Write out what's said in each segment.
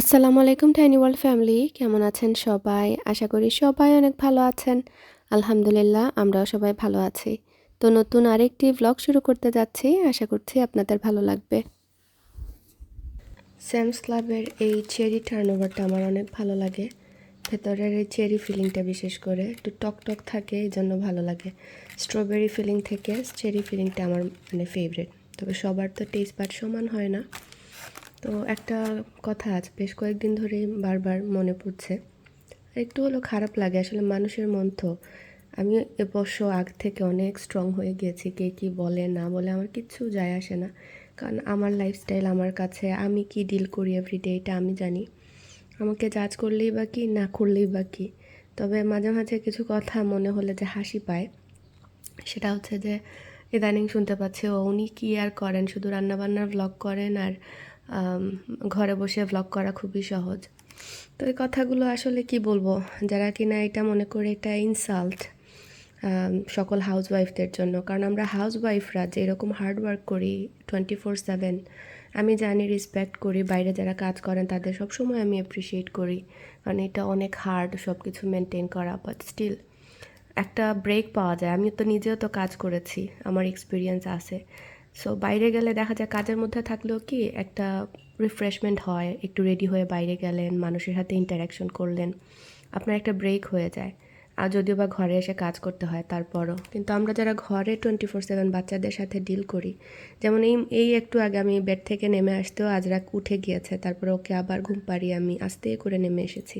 আসসালামু আলাইকুম tiny world family কেমন আছেন সবাই? আশা করি সবাই অনেক ভালো আছেন। আলহামদুলিল্লাহ, আমরাও সবাই ভালো আছি। তো নতুন আরেকটি ব্লগ শুরু করতে যাচ্ছি। আশা করছি আপনাদের ভালো লাগবে। স্যামস ক্লাবের এই চেরি টার্নওভারটা আমার অনেক ভালো লাগে। ভেতরের এই চেরি ফিলিংটা বিশেষ করে একটু টক টক থাকে এই জন্য ভালো লাগে। স্ট্রবেরি ফিলিং থেকে চেরি ফিলিংটা আমার মানে ফেভারিট তবে সবার তো টেস্ট বাট সমান হয় না। তো একটা কথা আজ বেশ কয়েকদিন ধরেই বারবার মনে পড়ছে। একটু হলো খারাপ লাগে, আসলে মানুষের মন তো। আমি এবর্ষ আগ থেকে অনেক স্ট্রং হয়ে গিয়েছি, কে কী বলে, না বলে আমার কিচ্ছু যায় আসে না। কারণ আমার লাইফস্টাইল আমার কাছে আমি কি ডিল করি এভরিডে এটা আমি জানি। আমাকে জাজ করলেই বা কি, না করলেই বা কি। তবে মাঝে মাঝে কিছু কথা মনে হলে যে হাসি পায়, সেটা হচ্ছে যে ইদানিং শুনতে পাচ্ছে, ও উনি কী আর করেন? শুধু রান্নাবান্নার ভ্লগ করেন আর ঘরে বসে ভ্লগ করা খুবই সহজ। তো এই কথাগুলো আসলে কি বলব? যারা কিনা এটা মনে করে এটা ইনসাল্ট সকল হাউসওয়াইফদের জন্য। কারণ আমরা হাউসওয়াইফরা যে এরকম হার্ড ওয়ার্ক করি টোয়েন্টি ফোর সেভেন আমি জানি রেসপেক্ট করি, বাইরে যারা কাজ করেন তাদের সবসময় আমি অ্যাপ্রিসিয়েট করি। কারণ এটা অনেক হার্ড সব কিছু মেনটেন করা বাট স্টিল একটা ব্রেক পাওয়া যায়। আমি তো নিজেও তো কাজ করেছি, আমার এক্সপিরিয়েন্স আছে। সো বাইরে গেলে দেখা যায় কাজের মধ্যে থাকলেও কি একটা রিফ্রেশমেন্ট হয়, একটু রেডি হয়ে বাইরে গেলেন, মানুষের সাথে ইন্টারাকশন করলেন, আপনার একটা ব্রেক হয়ে যায়। আর যদিও বা ঘরে এসে কাজ করতে হয় তারপরও। কিন্তু আমরা যারা ঘরে টোয়েন্টি ফোর সেভেন বাচ্চাদের সাথে ডিল করি, যেমন এই এই একটু আগে আমি বেড থেকে নেমে আসতেও আজরাক উঠে গিয়েছে, তারপরে ওকে আবার ঘুম পাড়িয়ে আমি আস্তে করে নেমে এসেছি।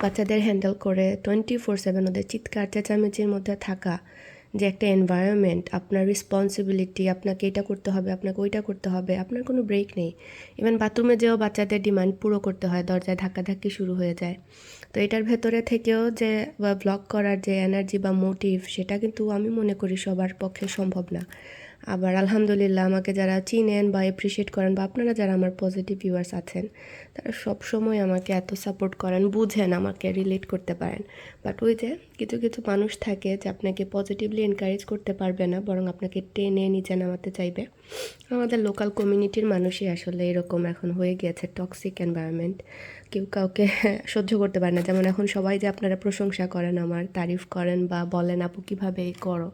বাচ্চাদের হ্যান্ডেল করে টোয়েন্টি ফোর সেভেন ওদের চিৎকার, চেঁচামেচির মধ্যে থাকা যে একটা এনভায়রনমেন্ট আপনার রেসপন্সিবিলিটি আপনাকে এটা করতে হবে, আপনাকে ওইটা করতে হবে, আপনার কোনো ব্রেক নেই। ইভেন বাথরুমে যেও বাচ্চাদের ডিমান্ড পুরো করতে হয়, দরজায় ধাক্কাধাক্কি শুরু হয়ে যায়। তো এটার ভেতরে থেকেও যে ব্লগ করার যে এনার্জি বা মোটিভ সেটা কিন্তু আমি মনে করি সবার পক্ষে সম্ভব না। আবার আলহামদুলিল্লাহ আমাকে যারা চিনেন বা এপ্রিসিয়েট করেন বা আপনারা যারা আমার পজিটিভ ভিউয়ার্স আছেন, তারা সব সময় আমাকে এত সাপোর্ট করেন, বুঝেন আমাকে রিলেট করতে পারেন। বাট ওই যে কিছু কিছু মানুষ থাকে যে আপনাকে পজিটিভলি এনকারেজ করতে পারবে না, বরং আপনাকে টেনে নিচে নামাতে চাইবে। আমাদের লোকাল কমিউনিটির মানুষই আসলে এরকম এখন হয়ে গিয়েছে টক্সিক এনভায়রনমেন্ট কেউ কাউকে সহ্য করতে পারে না। যেমন এখন সবাই যে আপনারা প্রশংসা করেন আমার, তারিফ করেন বা বলেন, আপু, কীভাবে করো?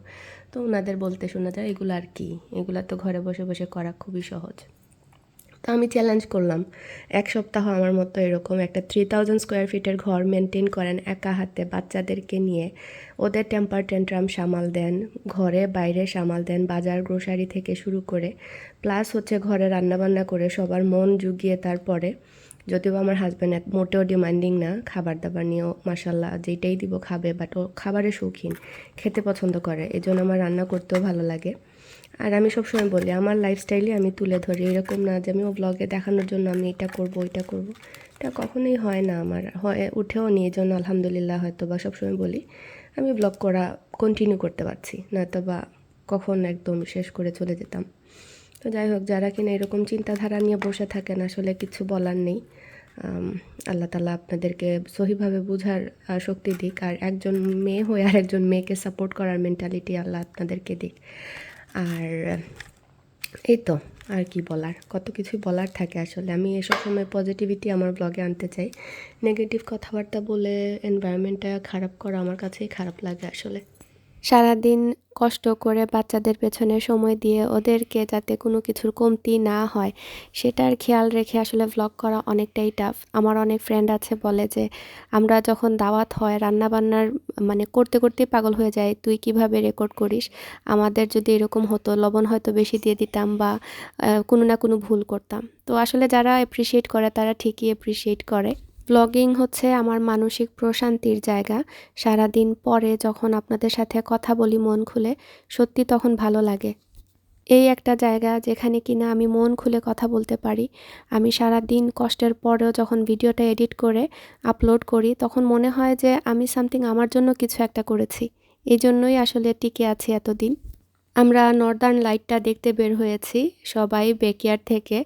তো ওনাদের বলতে শোনা যায়, এগুলো আর কি? এগুলো তো ঘরে বসে বসে করা খুবই সহজ। তো আমি চ্যালেঞ্জ করলাম। এক সপ্তাহ আমার মতো এরকম একটা থ্রি থাউজেন্ড স্কোয়ার ফিটের ঘর মেনটেন করেন একা হাতে বাচ্চাদেরকে নিয়ে। ওদের টেম্পার টেন্ট্রাম সামাল দেন, ঘরে বাইরে সামাল দেন, বাজার গ্রোসারি থেকে শুরু করে প্লাস হচ্ছে ঘরে রান্নাবান্না করে সবার মন জুগিয়ে তারপরে যদিও আমার হাজব্যান্ড মোটেও ডিমান্ডিং না খাবার দাবার নিয়েও মাসাল্লাহ যেটাই দিব খাবে বাট ও খাবারের শৌখিন, খেতে পছন্দ করে এই জন্য আমার রান্না করতেও ভালো লাগে। আর আমি সবসময় বলি, আমার লাইফস্টাইলে আমি তুলে ধরি, এরকম না যে আমি ও ব্লগে দেখানোর জন্য আমি এটা করব, ওইটা করব। এটা কখনোই হয় না আমার, হয়, উঠেও নিয়ে জন্য আলহামদুলিল্লাহ হয়তো বা সবসময় বলি, আমি ব্লগ করা কন্টিনিউ করতে পারছি নয়তো বা কখন একদম শেষ করে চলে যেতাম। তো যাই হোক, যারা কিনা এরকম চিন্তাধারা নিয়ে বসে থাকেন, আসলে কিছু বলার নেই। আল্লাহ তালা আপনাদেরকে সহিভাবে বোঝার শক্তি দিক। আর একজন মেয়ে হয়ে আর একজন মেয়েকে সাপোর্ট করার মেন্টালিটি আল্লাহ আপনাদেরকে দিক। আর, এই তো, আর কি বলার? কত কিছুই বলার থাকে আসলে। আমি এসব সময় পজিটিভিটি আমার ব্লগে আনতে চাই। নেগেটিভ কথাবার্তা বলে এনভায়রনমেন্টটা খারাপ করা আমার কাছেই খারাপ লাগে আসলে। সারাদিন কষ্ট করে বাচ্চাদের পেছনে সময় দিয়ে ওদেরকে যাতে কোনো কিছুর কমতি না হয়, সেটার খেয়াল রেখে আসলে ভ্লগ করা অনেকটাই টাফ আমার অনেক ফ্রেন্ড আছে বলে যে, আমরা যখন দাওয়াত হয় রান্না বান্নার মানে করতে করতেই পাগল হয়ে যায়, তুই কীভাবে রেকর্ড করিস? আমাদের যদি এরকম হতো, লবণ হয়তো বেশি দিয়ে দিতাম বা কোনো না কোনো ভুল করতাম। তো আসলে যারা অ্যাপ্রিসিয়েট করে, তারা ঠিকই অ্যাপ্রিসিয়েট করে। ব্লগিং হচ্ছে আমার মানসিক প্রশান্তির জায়গা। সারাদিন পরে যখন আপনাদের সাথে কথা বলি, মন খুলে, সত্যি তখন ভালো লাগে। এই একটা জায়গা যেখানে কিনা আমি মন খুলে কথা বলতে পারি। আমি সারা দিন কষ্টের পরেও যখন ভিডিওটা এডিট করে আপলোড করি, তখন মনে হয় যে আমি সামথিং আমার জন্য কিছু একটা করেছি। এই জন্যই আসলে টিকে আছি এতদিন। আমরা নর্দার্ন লাইটটা দেখতে বের হয়েছি, সবাই বেকিয়ার থেকে।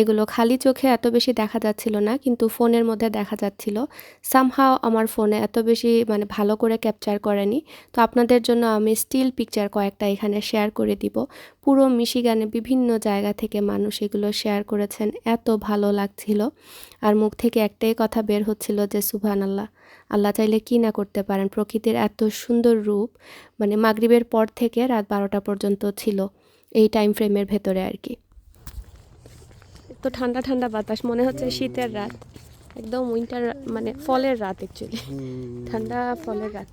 এগুলো খালি চোখে এত বেশি দেখা যাচ্ছিল না, কিন্তু ফোনের মধ্যে দেখা যাচ্ছিল। সামহাও আমার ফোনে এত বেশি মানে ভালো করে ক্যাপচার করেনি। তো আপনাদের জন্য আমি স্টিল পিকচার কয়েকটা এখানে শেয়ার করে দিব। পুরো মিশিগানে বিভিন্ন জায়গা থেকে মানুষ এগুলো শেয়ার করেছেন, এত ভালো লাগছিল। আর মুখ থেকে একটাই কথা বের হচ্ছিল যে সুবহান আল্লাহ আল্লাহ চাইলে কি না করতে পারেন? প্রকৃতির এত সুন্দর রূপ মানে মাগরিবের পর থেকে রাত বারোটা পর্যন্ত ছিল এই টাইম ফ্রেমের ভেতরে আর কি। তো ঠান্ডা ঠান্ডা বাতাস মনে হচ্ছে শীতের রাত। একদম উইন্টার মানে ফলের রাত অ্যাকচুয়ালি ঠান্ডা ফলের রাত.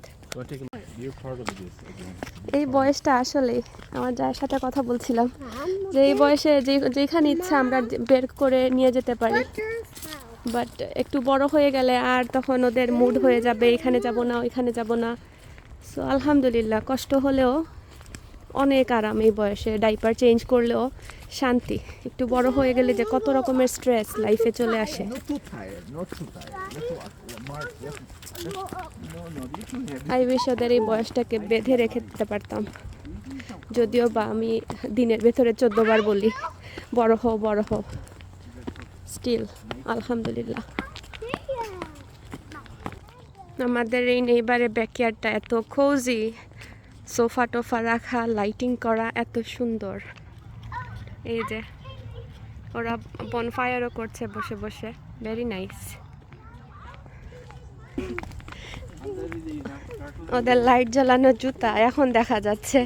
এই বয়সটা আসলে আমার যার সাথে কথা বলছিলাম যে এই বয়সে যে যেখানে ইচ্ছা আমরা বের করে নিয়ে যেতে পারি। বাট একটু বড় হয়ে গেলে আর তখন ওদের মুড হয়ে যাবে এখানে যাব না ওইখানে যাব না। সো আলহামদুলিল্লাহ কষ্ট হলেও অনেক আরাম এই বয়সে। ডাইপার চেঞ্জ করলেও শান্তি। একটু বড় হয়ে গেলে যে কত রকমের স্ট্রেস লাইফে চলে আসে. আই উইশ ওদের এই বয়সটাকে বেঁধে রেখে দিতে পারতাম। যদিও বা আমি দিনের ভেতরে চোদ্দবার বলি বড় হও বড় হও। স্টিল আলহামদুলিল্লাহ আমাদের এই নেইবারে ব্যাকয়ার্ডটা এত খোঁজি সোফা টোফা রাখা লাইটিং করা এত সুন্দর। এই যে, ওরা বনফায়ারও করছে বসে বসে ভেরি নাইস ওদের লাইট জ্বালানো জুতা এখন দেখা যাচ্ছে।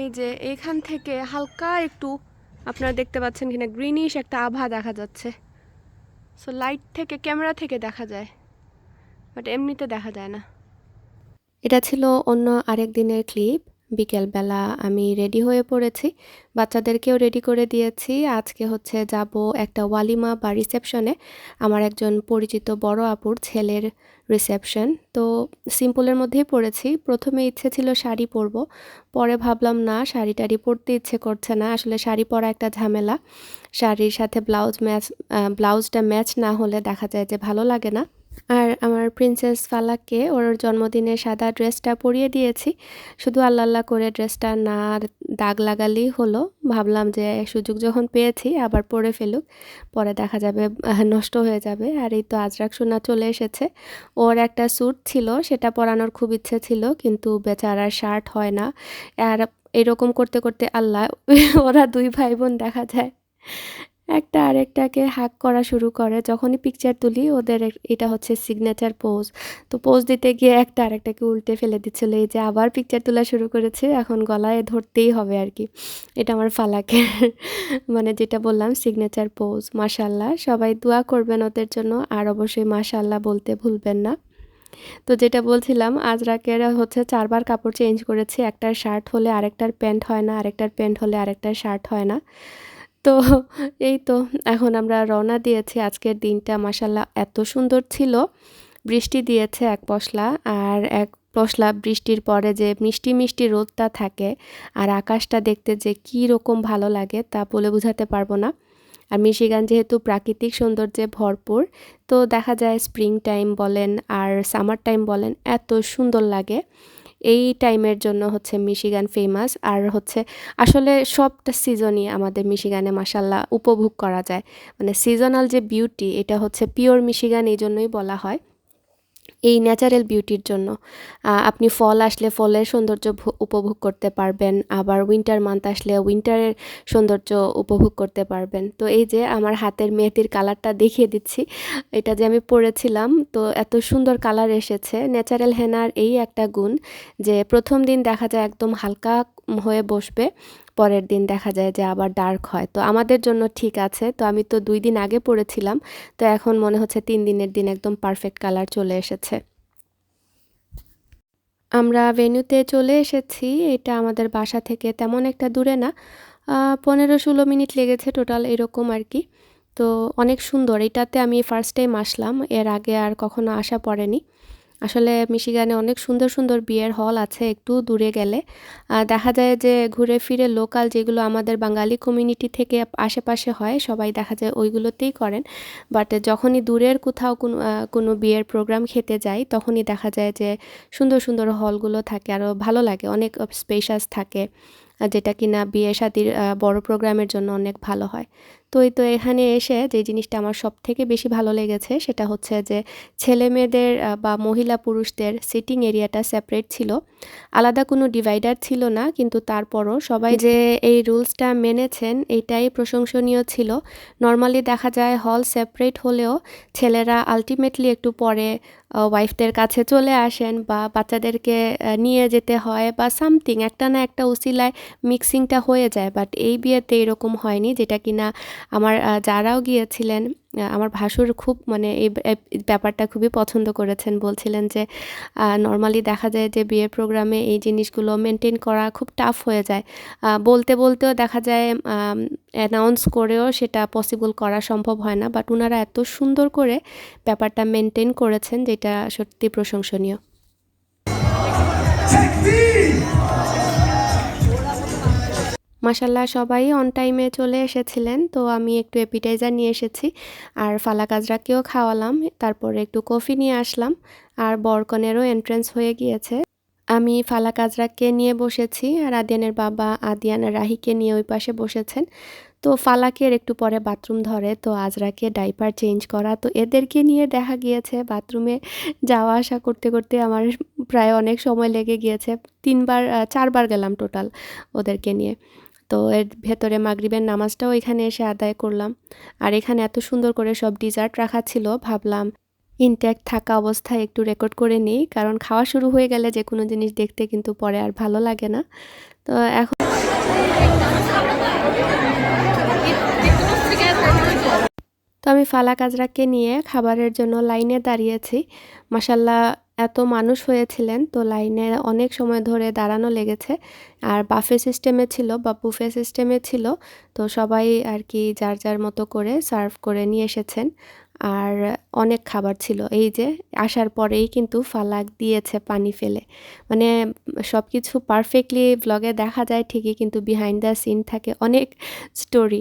এই যে এখান থেকে হালকা একটু, আপনারা দেখতে পাচ্ছেন কিনা গ্রিনিশ একটা আভা দেখা যাচ্ছে। সো লাইট থেকে ক্যামেরা থেকে দেখা যায় বাট এমনিতে দেখা যায় না। এটা ছিল অন্য আরেক দিনের ক্লিপ বিকেলবেলা আমি রেডি হয়ে পড়েছি। বাচ্চাদেরকেও রেডি করে দিয়েছি। আজকে হচ্ছে যাব একটা ওয়ালিমা বা রিসেপশনে। আমার একজন পরিচিত বড় আপুর ছেলের রিসেপশন। তো সিম্পলের মধ্যেই পড়েছি। প্রথমে ইচ্ছে ছিল শাড়ি পরবো। পরে ভাবলাম, না শাড়ি টাড়ি পরতে ইচ্ছে করছে না। আসলে শাড়ি পরা একটা ঝামেলা। শাড়ির সাথে ব্লাউজ ম্যাচ ব্লাউজটা ম্যাচ না হলে দেখা যায় যে ভালো লাগে না। আর আমার প্রিন্সেস ফালাককে ওর জন্মদিনে সাদা ড্রেসটা পরিয়ে দিয়েছি। শুধু আল্লাহ আল্লাহ করে ড্রেসটা না দাগ লাগালেই হলো। ভাবলাম যে সুযোগ যখন পেয়েছি, আবার পরে ফেলুক। পরে দেখা যাবে নষ্ট হয়ে যাবে। আর এই তো আজরাক সোনা চলে এসেছে। ওর একটা স্যুট ছিল, সেটা পরানোর খুব ইচ্ছে ছিল, কিন্তু বেচারার শার্ট হয় না। আর এরকম করতে করতে আল্লাহ, ওরা দুই ভাই বোন দেখা যায়। একটা আরেকটাকে হাক করা শুরু করে। যখনই পিকচার তুলি, ওদের এটা হচ্ছে সিগনেচার পোজ তো পোজ দিতে গিয়ে একটা আরেকটাকে উল্টে ফেলে দিচ্ছিল। এই যে আবার পিকচার তোলা শুরু করেছে, এখন গলায় ধরতেই হবে আর কি। এটা আমার ফালাকের মানে যেটা বললাম সিগনেচার পোজ মাশাল্লাহ, সবাই দোয়া করবেন ওদের জন্য। আর অবশ্যই মাশাল্লাহ বলতে ভুলবেন না। তো যেটা বলছিলাম আজরাকের হচ্ছে চারবার কাপড় চেঞ্জ করেছি। একটার শার্ট হলে আরেকটার প্যান্ট হয় না, আরেকটার প্যান্ট হলে আরেকটার শার্ট হয় না। তো এই তো এখন আমরা রওনা দিয়েছি। আজকের দিনটা মাসাল্লাহ এত সুন্দর ছিল। বৃষ্টি দিয়েছে এক পশলা আর এক পশলা বৃষ্টির পরে যে মিষ্টি মিষ্টি রোদটা থাকে আর আকাশটা দেখতে যে কী রকম ভালো লাগে তা বলে বোঝাতে পারব না। আর মিশিগান যেহেতু প্রাকৃতিক সৌন্দর্যে ভরপুর, তো দেখা যায় স্প্রিং টাইম বলেন আর সামার টাইম বলেন এত সুন্দর লাগে। এই টাইমের জন্য হচ্ছে মিশিগান ফেমাস আর হচ্ছে আসলে সবটা সিজনই আমাদের মিশিগানে মাসাল্লাহ উপভোগ করা যায়। মানে সিজনাল যে বিউটি এটা হচ্ছে পিওর মিশিগান এই জন্যই বলা হয়। এই ন্যাচারাল বিউটির জন্য। আপনি ফল আসলে ফলের সৌন্দর্য উপভোগ করতে পারবেন, আবার উইন্টার মান্থ আসলে উইন্টারের সৌন্দর্য উপভোগ করতে পারবেন। তো এই যে আমার হাতের মেহেদির কালারটা দেখিয়ে দিচ্ছি, এটা যে আমি পরেছিলাম, তো এত সুন্দর কালার এসেছে। ন্যাচারাল হেনার এই একটা গুণ যে প্রথম দিন দেখা যায় একদম হালকা হয়ে বসবে পরের দিন দেখা যায় যে আবার ডার্ক হয়। তো আমাদের জন্য ঠিক আছে। তো আমি তো দুই দিন আগে পড়েছিলাম। তো এখন মনে হচ্ছে তিন দিনের দিন একদম পারফেক্ট কালার চলে এসেছে। আমরা ভেন্যুতে চলে এসেছি। এটা আমাদের বাসা থেকে তেমন একটা দূরে না। পনেরো ষোলো মিনিট লেগেছে টোটাল এরকম আর কি। তো অনেক সুন্দর। এটাতে আমি ফার্স্ট টাইম আসলাম। এর আগে আর কখনো আসা পড়েনি। আসলে মিশিগানে অনেক সুন্দর সুন্দর বিয়ের হল আছে একটু দূরে গেলে। দেখা যায় যে ঘুরে ফিরে লোকাল যেগুলো আমাদের বাঙালি কমিউনিটি থেকে আশেপাশে হয়, সবাই দেখা যায় ওইগুলোতেই করেন। বাট যখনই দূরের কোথাও কোনো কোনো বিয়ের প্রোগ্রাম খেতে যাই, তখনই দেখা যায় যে সুন্দর সুন্দর হলগুলো থাকে আরও ভালো লাগে। অনেক স্পেশাস থাকে, যেটা কিনা বিয়ে শাদির বড় প্রোগ্রামের জন্য অনেক ভালো হয়। তো এই তো এখানে এসে যে জিনিসটা আমার সব থেকে বেশি ভালো লেগেছে সেটা হচ্ছে যে ছেলে মেয়েদের বা মহিলা পুরুষদের সিটিং এরিয়াটা সেপারেট ছিল। আলাদা কোনো ডিভাইডার ছিল না, কিন্তু তারপরও সবাই যে এই রুলসটা মেনেছেন এটাই প্রশংসনীয় ছিল। নর্মালি দেখা যায় হল সেপারেট হলেও ছেলেরা আলটিমেটলি একটু পরে ওয়াইফদের কাছে চলে আসেন বা বাচ্চাদেরকে নিয়ে যেতে হয় বা সামথিং একটা না একটা উসিলায় মিক্সিংটা হয়ে যায়। বাট এই বিয়েতে এরকম হয়নি, যেটা কিনা আমার যারাও গিয়েছিলেন আমার ভাসুর খুব মানে এই ব্যাপারটা খুবই পছন্দ করেছেন। বলছিলেন যে নর্মালি দেখা যায় যে বিয়ের প্রোগ্রামে এই জিনিসগুলো মেনটেন করা খুব টাফ হয়ে যায়। বলতে, বলতেও দেখা যায় অ্যানাউন্স করেও সেটা পসিবল করা সম্ভব হয় না। বাট ওনারা এত সুন্দর করে ব্যাপারটা মেনটেন করেছেন, যেটা সত্যি প্রশংসনীয়। মাসাল্লাহ সবাই অন টাইমে চলে এসেছিলেন, তো আমি একটু অ্যাপিটাইজার নিয়ে এসেছি। আর ফালা কাজরাকেও খাওয়ালাম, তারপরে একটু কফি নিয়ে আসলাম, আর বরকনেরও এন্ট্রেন্স হয়ে গিয়েছে। আমি ফালা কাজরাকে নিয়ে বসেছি, আর আদিয়ানের বাবা আদিয়ান রাহিকে নিয়ে ওই পাশে বসেছেন। তো ফালাকের একটু পরে বাথরুম ধরে, তো আজরাকে ডাইপার চেঞ্জ করা, তো এদেরকে নিয়ে দেখা গিয়েছে। বাথরুমে যাওয়া আসা করতে করতে আমার প্রায় অনেক সময় লেগে গিয়েছে, তিনবার চারবার গেলাম টোটাল ওদেরকে নিয়ে। তো এর ভেতরে মাগরিবের নামাজটাও এখানে এসে আদায় করলাম। আর এখানে এত সুন্দর করে সব ডিজার্ট রাখা ছিল, ভাবলাম ইনট্যাক্ট থাকা অবস্থায় একটু রেকর্ড করে নিই, কারণ খাওয়া শুরু হয়ে গেলে যে কোনো জিনিস দেখতে কিন্তু পরে আর ভালো লাগে না। তো এখন তো আমি ফালা কাজরাকে নিয়ে খাবারের জন্য লাইনে দাঁড়িয়েছি। মাসাল্লাহ এত মানুষ হয়েছিলেন, তো লাইনে অনেক সময় ধরে দাঁড়ানো লেগেছে। আর বাফে সিস্টেমে ছিল বা বুফে সিস্টেমে ছিল, তো সবাই আর কি যার যার মতো করে সার্ভ করে নিয়ে এসেছেন। আর অনেক খাবার ছিল। এই যে আসার পরেই কিন্তু ফালাক দিয়েছে পানি ফেলে। মানে সব কিছু পারফেক্টলি ব্লগে দেখা যায় ঠিকই কিন্তু বিহাইন্ড দ্য সিন থাকে অনেক স্টোরি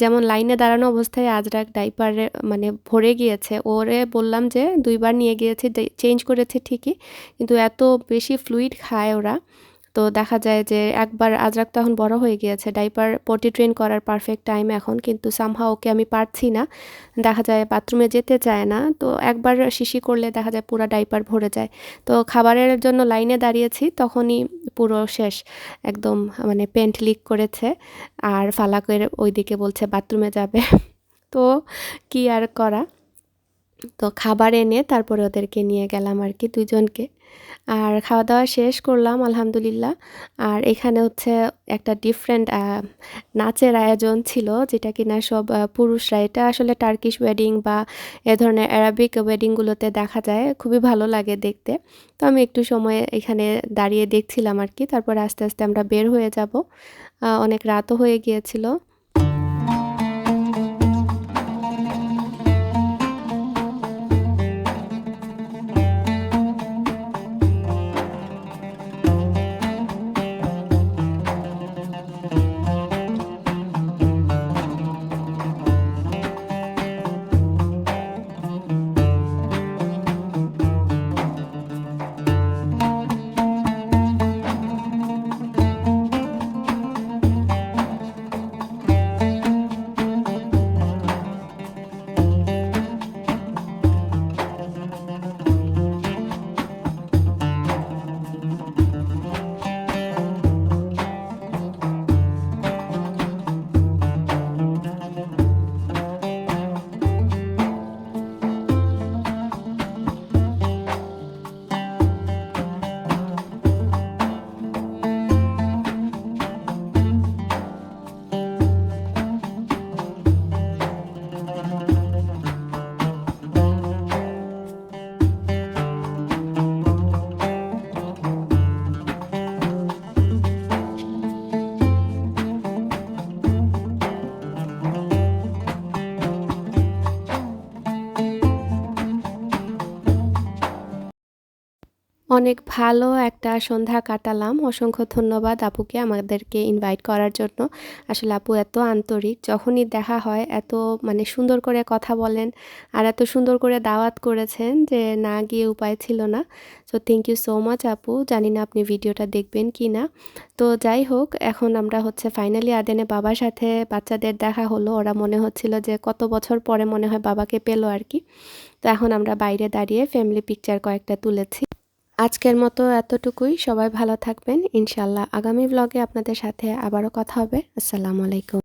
যেমন লাইনে দাঁড়ানো অবস্থায় আজরাক ডাইপারে মানে ভরে গিয়েছে। ওরে বললাম যে, দুইবার নিয়ে গিয়েছি চেঞ্জ করেছে ঠিকই, কিন্তু এত বেশি ফ্লুইড খায় ওরা। তো দেখা যায় যে একবার আজরাক তো এখন বড় হয়ে গিয়েছে, ডাইপার পটি ট্রেন করার পারফেক্ট টাইম এখন, কিন্তু সামহা ওকে আমি পারছি না। দেখা যায় বাথরুমে যেতে চায় না, তো একবার শিশি করলে দেখা যায় পুরো ডাইপার ভরে যায়। তো খাবারের জন্য লাইনে দাঁড়িয়েছি, তখনই পুরো শেষ, একদম মানে পেন্ট লিক করেছে আর ফালাকের ওইদিকে বলছে বাথরুমে যাবে। তো কি আর করা? তো খাবার এনে তারপরে ওদেরকে নিয়ে গেলাম আর কি দুজনকে। আর খাওয়া দাওয়া শেষ করলাম, আলহামদুলিল্লাহ। আর এখানে হচ্ছে একটা ডিফারেন্ট নাচের আয়োজন ছিল, যেটা কিনা সব পুরুষরা, এটা আসলে টার্কিশ ওয়েডিং বা এ ধরনের অ্যারাবিক ওয়েডিংগুলোতে দেখা যায়, খুবই ভালো লাগে দেখতে। তো আমি একটু সময় এখানে দাঁড়িয়ে দেখছিলাম আর কি, তারপর আস্তে আস্তে আমরা বের হয়ে যাব। অনেক রাতও হয়ে গিয়েছিল। অনেক ভালো একটা সন্ধ্যা কাটালাম। অসংখ্য ধন্যবাদ আপুকে আমাদেরকে ইনভাইট করার জন্য। আসলে আপু এত আন্তরিক, যখনই দেখা হয় এত মানে সুন্দর করে কথা বলেন আর এত সুন্দর করে দাওয়াত করেছেন যে না গিয়ে উপায় ছিল না। So thank you so much আপু। জানি না আপনি ভিডিওটা দেখবেন কি না। তো যাই হোক, এখন আমরা হচ্ছে ফাইনালি আদেনে বাবার সাথে বাচ্চাদের দেখা হলো। ওরা মনে হচ্ছিল যে কত বছর পরে মনে হয় বাবাকে পেল আর কি। তো এখন আমরা বাইরে দাঁড়িয়ে ফ্যামিলি পিকচার কয়েকটা তুলেছি। আজকের মতো এতটুকুই। সবাই ভালো থাকবেন। ইনশাল্লাহ আগামী ব্লগে আপনাদের সাথে আবারও কথা হবে। আসসালামু আলাইকুম।